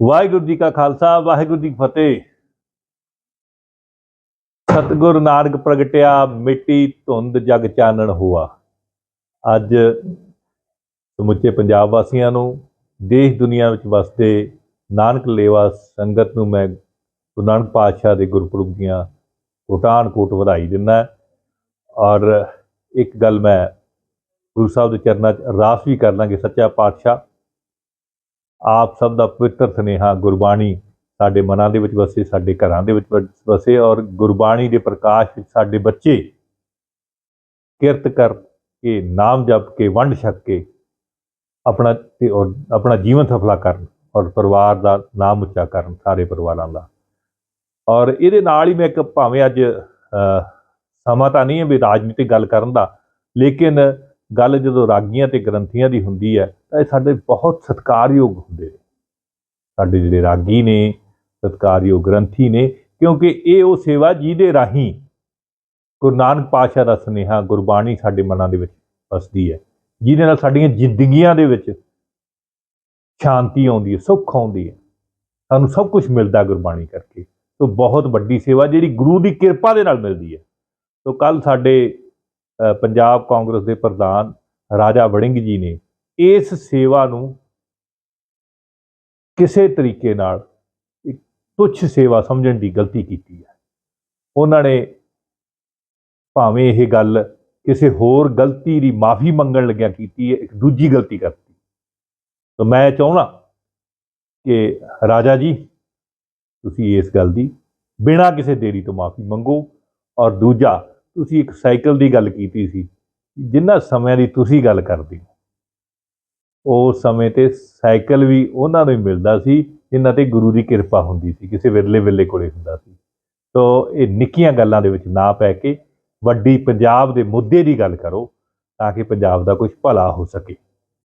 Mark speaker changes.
Speaker 1: ਵਾਹਿਗੁਰੂ ਜੀ ਕਾ ਖਾਲਸਾ, ਵਾਹਿਗੁਰੂ ਜੀ ਕੀ ਫਤਿਹ। ਸਤਿਗੁਰ ਨਾਨਕ ਪ੍ਰਗਟਿਆ, ਮਿੱਟੀ ਧੁੰਦ ਜਗ ਚਾਨਣ ਹੋਆ। ਅੱਜ ਸਮੁੱਚੇ ਪੰਜਾਬ ਵਾਸੀਆਂ ਨੂੰ, ਦੇਸ਼ ਦੁਨੀਆ ਵਿੱਚ ਵਸਦੇ ਨਾਨਕ ਲੇਵਾ ਸੰਗਤ ਨੂੰ ਮੈਂ ਗੁਰੂ ਨਾਨਕ ਪਾਤਸ਼ਾਹ ਦੇ ਗੁਰਪੁਰਬ ਦੀਆਂ ਕੋਟਾਨ ਕੋਟ ਵਧਾਈ ਦਿੰਦਾ ਔਰ ਇੱਕ ਗੱਲ ਮੈਂ ਗੁਰੂ ਸਾਹਿਬ ਦੇ ਚਰਨਾਂ 'ਚ ਅਰਦਾਸ ਵੀ ਕਰ ਲਾਂਗੇ, ਸੱਚਾ ਪਾਤਸ਼ਾਹ। ਆਪ ਸਭ ਦਾ ਪਵਿੱਤਰ ਸਨੇਹਾ, ਗੁਰਬਾਣੀ ਸਾਡੇ ਮਨਾਂ ਦੇ ਵਿੱਚ ਵਸੇ, ਸਾਡੇ ਘਰਾਂ ਦੇ ਵਿੱਚ ਵਸ- ਵਸੇ ਔਰ ਗੁਰਬਾਣੀ ਦੇ ਪ੍ਰਕਾਸ਼ ਵਿੱਚ ਸਾਡੇ ਬੱਚੇ ਕਿਰਤ ਕਰ ਕੇ, ਨਾਮ ਜਪ ਕੇ, ਵੰਡ ਛਕ ਕੇ ਆਪਣਾ ਤੇ ਔਰ ਆਪਣਾ ਜੀਵਨ ਸਫਲਾ ਕਰਨ ਔਰ ਪਰਿਵਾਰ ਦਾ ਨਾਮ ਉੱਚਾ ਕਰਨ ਸਾਰੇ ਪਰਿਵਾਰਾਂ ਦਾ। ਔਰ ਇਹਦੇ ਨਾਲ ਹੀ ਮੈਂ ਇੱਕ ਭਾਵੇਂ ਅੱਜ ਸਮਾਂ ਤਾਂ ਨਹੀਂ ਹੈ ਵੀ ਰਾਜਨੀਤਿਕ ਗੱਲ ਕਰਨ ਦਾ, ਲੇਕਿਨ ਗੱਲ ਜਦੋਂ ਰਾਗੀਆਂ ਤੇ ਗ੍ਰੰਥੀਆਂ ਦੀ ਹੁੰਦੀ ਹੈ, ਤਾਂ ਇਹ ਸਾਡੇ ਬਹੁਤ ਸਤਿਕਾਰਯੋਗ ਹੁੰਦੇ ਨੇ। ਸਾਡੇ ਜਿਹੜੇ ਰਾਗੀ ਨੇ, ਸਤਿਕਾਰਯੋਗ ਗ੍ਰੰਥੀ ਨੇ, ਕਿਉਂਕਿ ਇਹ ਉਹ ਸੇਵਾ ਜਿਹਦੇ ਰਾਹੀਂ ਗੁਰੂ ਨਾਨਕ ਪਾਤਸ਼ਾਹ ਦਾ ਸੁਨੇਹਾ, ਗੁਰਬਾਣੀ ਸਾਡੇ ਮਨਾਂ ਦੇ ਵਿੱਚ ਵਸਦੀ ਹੈ, ਜਿਹਦੇ ਨਾਲ ਸਾਡੀਆਂ ਜ਼ਿੰਦਗੀਆਂ ਦੇ ਵਿੱਚ ਸ਼ਾਂਤੀ ਆਉਂਦੀ ਹੈ, ਸੁੱਖ ਆਉਂਦੀ ਹੈ। ਸਾਨੂੰ ਸਭ ਕੁਝ ਮਿਲਦਾ ਗੁਰਬਾਣੀ ਕਰਕੇ। ਸੋ ਬਹੁਤ ਵੱਡੀ ਸੇਵਾ ਜਿਹੜੀ ਗੁਰੂ ਦੀ ਕਿਰਪਾ ਦੇ ਨਾਲ ਮਿਲਦੀ ਹੈ। ਸੋ ਕੱਲ ਸਾਡੇ ਪੰਜਾਬ ਕਾਂਗਰਸ ਦੇ ਪ੍ਰਧਾਨ ਰਾਜਾ ਵੜਿੰਗ ਜੀ ਨੇ ਇਸ ਸੇਵਾ ਨੂੰ ਕਿਸੇ ਤਰੀਕੇ ਨਾਲ ਇੱਕ ਤੁੱਛ ਸੇਵਾ ਸਮਝਣ ਦੀ ਗਲਤੀ ਕੀਤੀ ਹੈ। ਉਹਨਾਂ ਨੇ ਭਾਵੇਂ ਇਹ ਗੱਲ ਕਿਸੇ ਹੋਰ ਗਲਤੀ ਦੀ ਮਾਫੀ ਮੰਗਣ ਲੱਗਿਆ ਕੀਤੀ ਹੈ, ਇੱਕ ਦੂਜੀ ਗਲਤੀ ਕਰਤੀ। ਤਾਂ ਮੈਂ ਚਾਹੁੰਦਾ ਕਿ ਰਾਜਾ ਜੀ, ਤੁਸੀਂ ਇਸ ਗੱਲ ਦੀ ਬਿਨਾਂ ਕਿਸੇ ਦੇਰੀ ਤੋਂ ਮਾਫੀ ਮੰਗੋ ਔਰ ਦੂਜਾ ਤੁਸੀਂ ਇੱਕ ਸਾਈਕਲ ਦੀ ਗੱਲ ਕੀਤੀ ਸੀ, ਜਿੰਨਾ ਸਮਿਆਂ ਦੀ ਤੁਸੀਂ ਗੱਲ ਕਰਦੇ ਹੋ। ਉਹ ਸਮੇਂ ਤੇ ਸਾਈਕਲ ਵੀ ਉਹਨਾਂ ਨੂੰ ਮਿਲਦਾ ਸੀ, ਜਿਨ੍ਹਾਂ ਤੇ ਗੁਰੂ ਦੀ ਕਿਰਪਾ ਹੁੰਦੀ ਸੀ, ਕਿਸੇ ਵਿਰਲੇ ਵਿਰਲੇ ਕੋਲੇ ਹੁੰਦਾ ਸੀ। ਸੋ ਇਹ ਨਿੱਕੀਆਂ ਗੱਲਾਂ ਦੇ ਵਿੱਚ ਨਾ ਪੈ ਕੇ ਵੱਡੀ ਪੰਜਾਬ ਦੇ ਮੁੱਦੇ ਦੀ ਗੱਲ ਕਰੋ, ਤਾਂ ਕਿ ਪੰਜਾਬ ਦਾ ਕੁਝ ਭਲਾ ਹੋ ਸਕੇ।